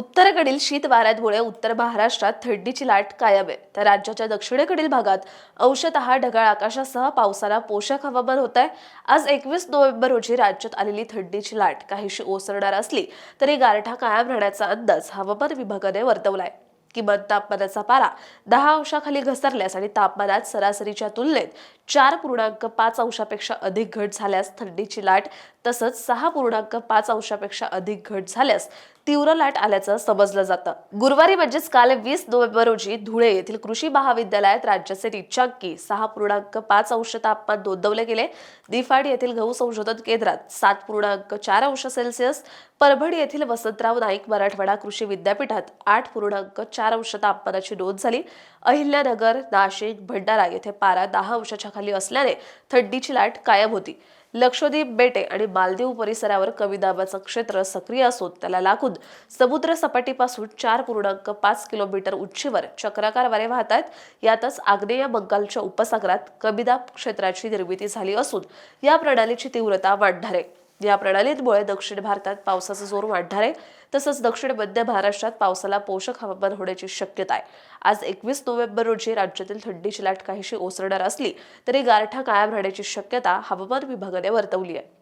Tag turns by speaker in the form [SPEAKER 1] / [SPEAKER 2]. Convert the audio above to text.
[SPEAKER 1] उत्तरेकडील शीत वाऱ्यामुळे उत्तर महाराष्ट्रात थंडीची लाट कायम आहे. तर राज्याच्या दक्षिणेकडील भागात अंशतः ढगाळ आकाशासह पावसाला पोषक हवामान होत आहे आज एकवीस नोव्हेंबर रोजी राज्यात आलेली थंडीची लाट काहीशी ओसरणार असली तरी गारठा कायम राहण्याचा अंदाज हवामान विभागाने वर्तवलाय. किमान तापमानाचा पारा दहा अंशाखाली घसरल्यास आणि तापमानात सरासरीच्या तुलनेत चार पूर्णांक पाच अंशापेक्षा अधिक घट झाल्यास थंडीची लाट तसंच सहा पूर्णांक पाच अंशापेक्षा अधिक घट झाल्यास तीव्र लाट आल्याचं समजलं जातं. गुरुवारी म्हणजेच काल वीस नोव्हेंबर रोजी धुळे येथील कृषी महाविद्यालयात राज्याचे निच्छांकी सहा पूर्णांक पाच अंश तापमान नोंदवले गेले. दिफाड येथील गहू संशोधन केंद्रात सात पूर्णांक चार अंश सेल्सिअस परभणी येथील वसंतराव नाईक मराठवाडा कृषी विद्यापीठात आठ पूर्णांक चार अंश तापमानाची नोंद झाली. अहिल्यानगर नाशिक भंडारा येथे पारा दहा अंशाच्या खाली असल्याने थंडीची लाट कायम होती. लक्षद्वीप बेटे आणि मालदीव परिसरावर कमी दाबाचं क्षेत्र सक्रिय असून त्याला लागून समुद्र सपाटीपासून चार पूर्णांक पाच किलोमीटर उंचीवर चक्राकार वारे वाहत आहेत यातच आग्नेय बंगालच्या उपसागरात कमी दाब क्षेत्राची निर्मिती झाली असून या प्रणालीची तीव्रता वाढणार. आहे या प्रणालीमुळे दक्षिण भारतात पावसाचा जोर वाढणार आहे. तसंच दक्षिण मध्य महाराष्ट्रात पावसाला पोषक हवामान होण्याची शक्यता आहे. आज एकवीस नोव्हेंबर रोजी राज्यातील थंडीची लाट काहीशी ओसरणार असली तरी गारठा कायम राहण्याची शक्यता हवामान विभागाने वर्तवली आहे.